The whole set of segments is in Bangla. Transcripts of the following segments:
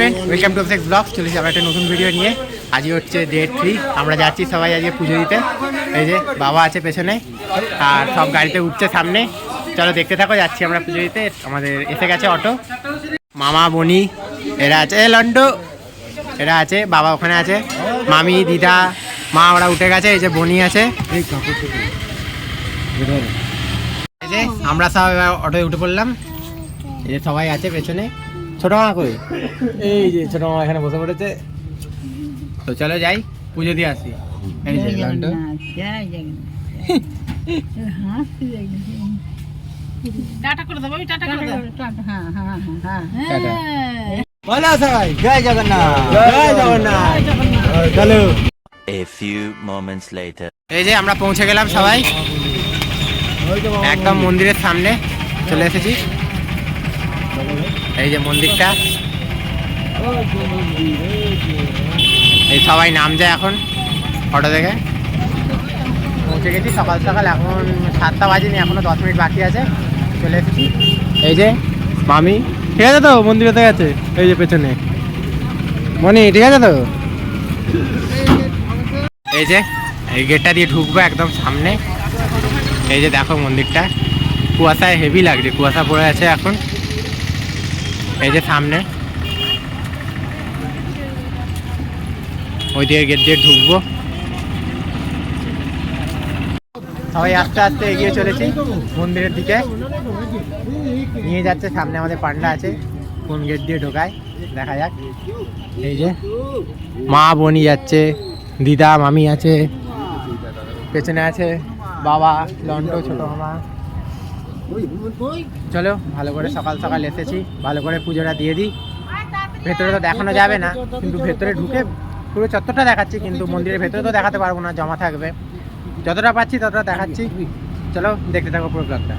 ওয়েলকাম টু অফিস ব্লগ চলেছি আমরা একটা নতুন ভিডিও নিয়ে। আজকে হচ্ছে ডে থ্রি আমরা যাচ্ছি সবাই আজকে পুজো দিতে। এই যে বাবা আছে পেছনে, আর সব গাড়িতে উঠছে সামনে। চলো দেখতে থাকো, যাচ্ছি আমরা পুজো দিতে। আমাদের এসে গেছে অটো মামা, বনি, এরা আছে। এ, লন্ডো। এরা আছে, বাবা ওখানে আছে। মামি, দিদা, মা ওরা উঠে গেছে। এই যে বনি আছে। এই যে আমরা সব এবার অটোয় উঠে পড়লাম। এই যে সবাই আছে পেছনে। ছোট মা কই? এই যে ছোট মা এখানে বসে পড়েছে। তো চলো যাই পুজো দিয়ে আসি। এই যে জয় লন্ডন জগন্নাথ জয় জগন্নাথ। হাসি টাটা করে দেবো টাটা করে দেবো হ্যাঁ হ্যাঁ হ্যাঁ টাটা। বলো সবাই জয় জগন্নাথ জয় জগন্নাথ। চলো। A few moments later. এই যে আমরা পৌঁছে গেলাম সবাই। একদম মন্দিরের সামনে চলে এসেছি। এই যে মন্দিরটা। এই সবাই নাম যায় এখন, ফটো থেকে পৌঁছে গেছি, সকাল সকাল, এখন সাতটা বাজেনি, এখনও দশ মিনিট বাকি আছে, চলে এসেছি। এই যে মামি, ঠিক আছে তো? মন্দিরে তো গেছে এই যে পেছনে। মনি, ঠিক আছে তো? এই যে, এই গেটটা দিয়ে ঢুকবো একদম সামনে। এই যে দেখো মন্দিরটা। কুয়াশায় হেভি লাগছে, কুয়াশা পড়ে আছে এখন। এই যে সামনে। ওই দিকে গেট দিয়ে ঢুকবো। সবাই আস্তে আস্তে এগিয়ে চলেছি মন্দিরের দিকে। নিয়ে যাচ্ছে, সামনে আমাদের পান্ডা আছে, কোন গেট দিয়ে ঢোকায়, দেখা যাক। এই যে মা বনি যাচ্ছে, দিদা মামি আছে, পেছনে আছে বাবা, লন্ডো ছোট মামা। চলো ভালো করে সকাল সকাল এসেছি ভালো করে পুজোটা দিয়ে দিই। ভেতরে তো দেখানো যাবে না কিন্তু ভেতরে ঢুকে পুরো চত্বরটা দেখাচ্ছি কিন্তু মন্দিরের ভেতরে তো দেখাতে পারব না জমা থাকবে। যতটা পাচ্ছি ততটা দেখাচ্ছি। চলো দেখতে থাকো পুরো ব্লগটা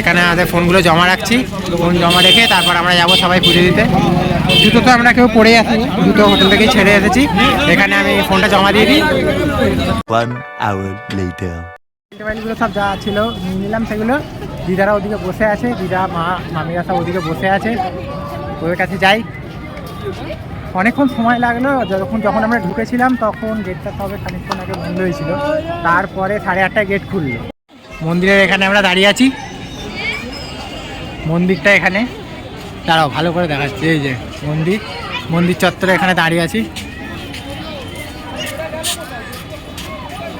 এখানে আমাদের ফোনগুলো জমা রাখছি ফোন জমা রেখে তারপর আমরা যাব সবাই পুজো দিতে। জুতো তো আমরা কেউ পরে আসিনি জুতো হোটেল থেকেই ছেড়ে এসেছি। এখানে আমি ফোনটা জমা দিয়ে দিই। সব যা ছিল নিয়ে নিলাম সেগুলো। দিদারা ওদিকে বসে আছে, দিদা, মা, মামিরা সব ওদিকে বসে আছে। ওদের কাছে যাই। অনেকক্ষণ সময় লাগল, যখন যখন আমরা ঢুকেছিলাম তখন গেটটা সবে খানিকক্ষণ আগে বন্ধ হয়েছিল। তারপরে সাড়ে আটটায় গেট খুললো। মন্দিরের এখানে আমরা দাঁড়িয়ে আছি। মন্দিরটা এখানে। দাঁড়াও, ভালো করে দেখাচ্ছে। এই যে মন্দির। মন্দির চত্বরে এখানে দাঁড়িয়ে আছি।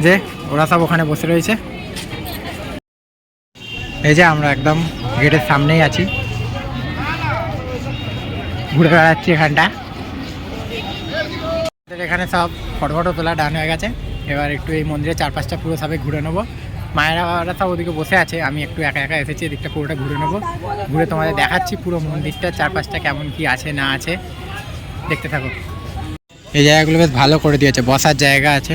যে ওরা সব ওখানে বসে রয়েছে। এই যে আমরা একদম গেটের সামনেই আছি। ঘুরে বেড়াচ্ছি এখানটা। এখানে সব ফটো ফটো তোলা ডান হয়ে গেছে। এবার একটু এই মন্দিরের চারপাশটা পুরো সবাই ঘুরে নেব। মায়েরা সব ওদিকে বসে আছে, আমি একটু একা একা এসেছি, এদিকটা পুরোটা ঘুরে নেব। ঘুরে তোমাদের দেখাচ্ছি পুরো মন্দিরটার চারপাশটা কেমন কি আছে, না আছে। দেখতে থাকো। এই জায়গাগুলো বেশ ভালো করে দিয়েছে, বসার জায়গা আছে।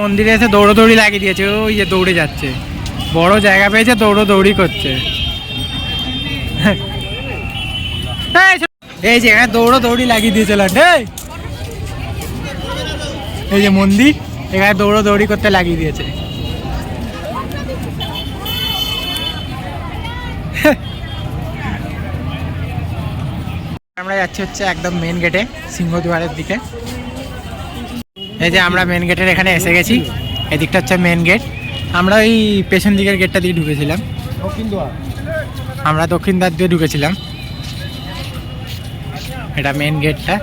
মন্দিরে এসে দৌড়োদৌড়ি লাগিয়ে দিয়েছে। ওই যে দৌড়ে যাচ্ছে। বড় জায়গা পেয়েছে, দৌড়োদৌড়ি করছে। এই যে এখানে দৌড়ো দৌড়ি লাগিয়ে দিয়েছে লাড্ডে এই! যে মন্দির, এখানে দৌড়ো দৌড়ি করতে লাগিয়ে দিয়েছে। আমরা যাচ্ছি হচ্ছে একদম মেন গেটে সিংহদুয়ারের দিকে। এই যে আমরা মেন গেটের এখানে এসে গেছি। এদিকটা হচ্ছে মেন গেট আমরা ওই পেছন দিকের গেটটা দিয়ে ঢুকেছিলাম। আমরা দক্ষিণ দ্বার দিয়ে ঢুকেছিলাম। এটা মেন গেটটা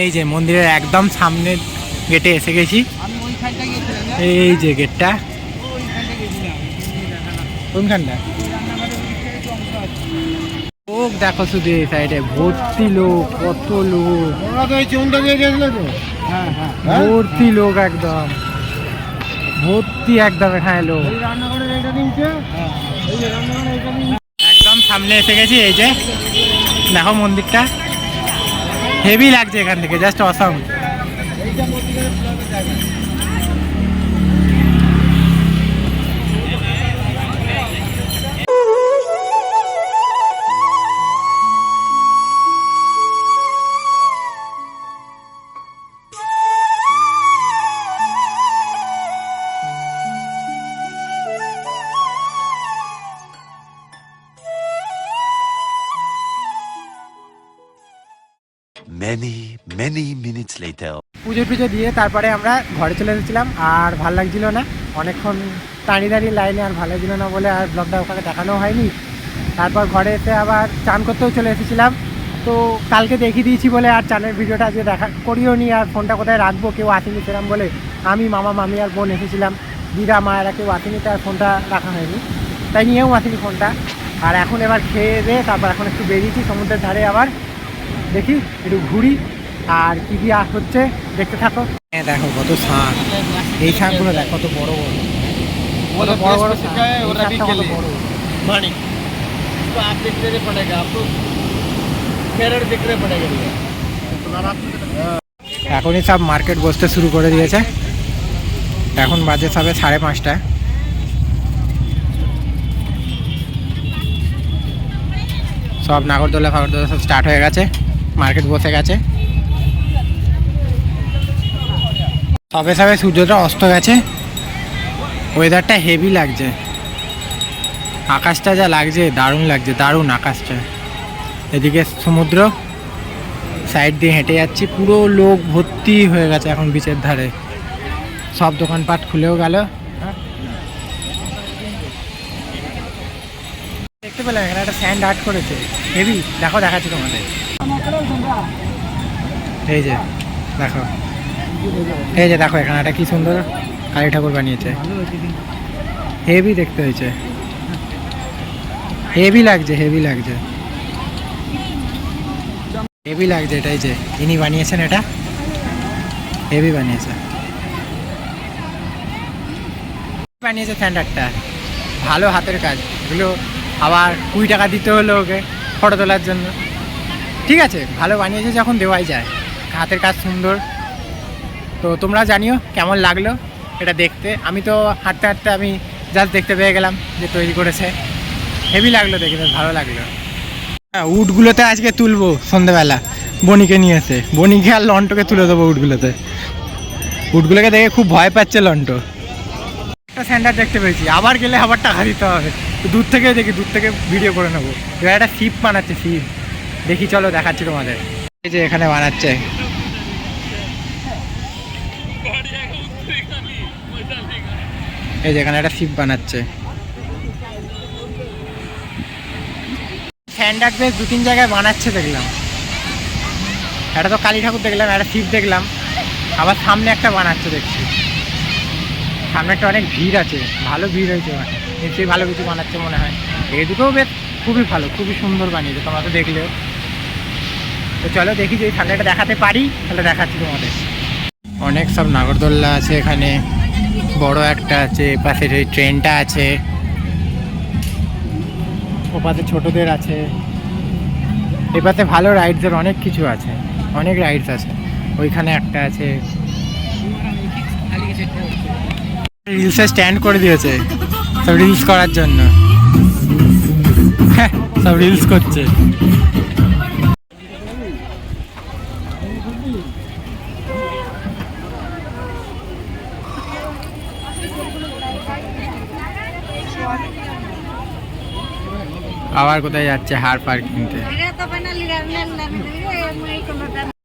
এই যে মন্দিরের একদম সামনের গেটে এসে গেছি। এই যে গেটটা কোনখানটা? লোক দেখো শুধু এই সাইডে ভর্তি লোক কত লোক। চুনটা তো। ভর্তি লোক একদম। ভর্তি একদম এখানে লোক। একদম সামনে এসে গেছি এই যে। দেখো মন্দিরটা। হেভি লাগছে এখান থেকে just awesome Many minutes later. পুজো টুজো দিয়ে তারপরে আমরা ঘরে চলে এসেছিলাম আর ভালো লাগছিল না। অনেকক্ষণ দাঁড়িয়ে দাঁড়িয়ে লাইনে আর ভালো লাগছিল না বলে আর ব্লগটা ওখানে দেখানো হয়নি। তারপর ঘরে এসে আবার চান করতেও চলে এসেছিলাম। তো কালকে দেখিয়ে দিয়েছি বলে আর চানের ভিডিওটা আজকে দেখা করিও নি আর ফোনটা কোথায় রাখব, কেউ আসেনি সেরকম বলে আমি, মামা, মামি আর বোন এসেছিলাম। দিদা মায়েরা কেউ আসেনি তার ফোনটা রাখা হয়নি। তাই নিয়েও আসেনি ফোনটা আর এখন এবার খেয়ে দিয়ে তারপর এখন একটু বেরিয়েছি সমুদ্রের ধারে আবার। দেখি একটু ঘুরি। আর কি কি আর হচ্ছে দেখতে থাকো হ্যাঁ দেখো কত শাঁখ এই শাঁখগুলো দেখ কত বড় বড় কত বড় বড় শাঁখ। এই শাঁখটা কত বড়। माणिक तो आप देखने नहीं पड़ेगा आपको कैरेट देखने पड़ेगा भैया এখনই সব মার্কেট বসতে শুরু করে দিয়েছে এখন বাজে সবে সাড়ে পাঁচটা সব নাগরদোলা ফাগরদোলা সব স্টার্ট হয়ে গেছে মার্কেট বসে গেছে সবে সবে সূর্যটা অস্ত গেছে। ওয়েদারটা হেভি লাগছে। আকাশটা যা লাগছে, দারুণ লাগছে, দারুণ আকাশটা। এদিকে সমুদ্র সাইড দিয়ে হেঁটে যাচ্ছি, পুরো লোক ভর্তি হয়ে গেছে এখন বিচের ধারে। সব দোকানপাট খুলেও গেল। দেখতে পেলাম এখানে একটা স্যান্ড আর্ট করেছে। হেভি দেখো, দেখাচ্ছি তোমাদের। এই যে, দেখো। এই যে দেখো এখানে একটা কি সুন্দর? কালী ঠাকুর বানিয়েছে। হেভি দেখতে হয়েছে। হেভি লাগছে হেভি লাগছে। হেভি লাগছে এটাই যে, ইনি বানিয়েছেন এটা। হেভি বানিয়েছে। বানিয়েছে স্ট্যান্ডার্ডটা ভালো হাতের কাজ। এগুলো আবার কুড়ি টাকা দিতে হলো ওকে ফটো তোলার জন্য। ঠিক আছে, ভালো বানিয়েছে যখন দেওয়াই যায়। হাতের কাজ সুন্দর। তো তোমরা জানিও কেমন লাগল এটা দেখতে। আমি তো হাঁটতে হাঁটতে আমি জাস্ট দেখতে পেয়ে গেলাম যে তৈরি করেছে। হেভি লাগল দেখে বেশ ভালো লাগল। হ্যাঁ উটগুলোতে আজকে তুলবো সন্ধেবেলা। বনিকে নিয়ে এসে। বনিকে আর লন্টকে তুলে দেবো উটগুলোতে। উটগুলোকে দেখে খুব ভয় পাচ্ছে লন্ট একটা স্যান্ডার দেখতে পেয়েছি। আবার গেলে আবার টাকা দিতে হবে। দূর থেকে দেখি দূর থেকে ভিডিও করে নেব। এবার একটা শিপ বানাচ্ছে শিপ। দেখি চলো দেখাচ্ছি তোমাদের। এই যে এখানে বানাচ্ছে। এই যে এখানে একটা শিপ বানাচ্ছে। স্ট্যান্ডার্ড বেশ দু তিন জায়গায় বানাচ্ছে দেখলাম। একটা তো কালী ঠাকুর দেখলাম, একটা শিব দেখলাম। আবার সামনে একটা বানাচ্ছে দেখছি। সামনে একটা অনেক ভিড় আছে, ভালো ভিড় হয়েছে নিশ্চয়ই ভালো কিছু বানাচ্ছে মনে হয়। এই দুটোও বেশ খুবই ভালো, খুবই সুন্দর বানিয়েছে, তোমরা তো দেখলেও। তো চলো দেখি যদি সামনেটা দেখাতে পারি, তাহলে দেখাচ্ছি তোমাদের। অনেক সব নাগরদোল্লা আছে এখানে। বড় একটা আছে এপাশে যে ট্রেনটা আছে। ওপাশে ছোটদের আছে। এপাশে ভালো রাইডসের অনেক কিছু আছে, অনেক রাইডস আছে। ওইখানে একটা আছে। রিলসে স্ট্যান্ড করে দিয়েছে, সব রিলস করার জন্য। সব রিলস করছে। আবার কোথায় যাচ্ছে হার পার কিনতে?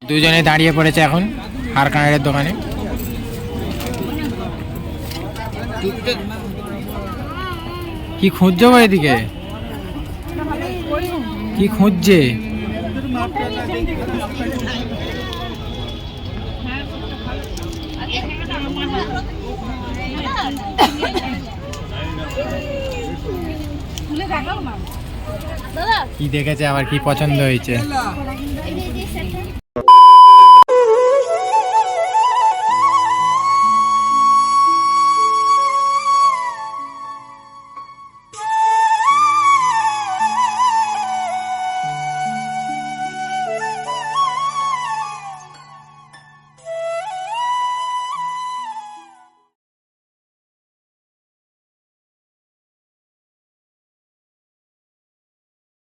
দুজনে দাঁড়িয়ে পড়েছে এখন হার কানারের দোকানে। কি খুঁজছো এদিকে? কি খুঁজছে? কি দেখেছে আমার কি পছন্দ হয়েছে?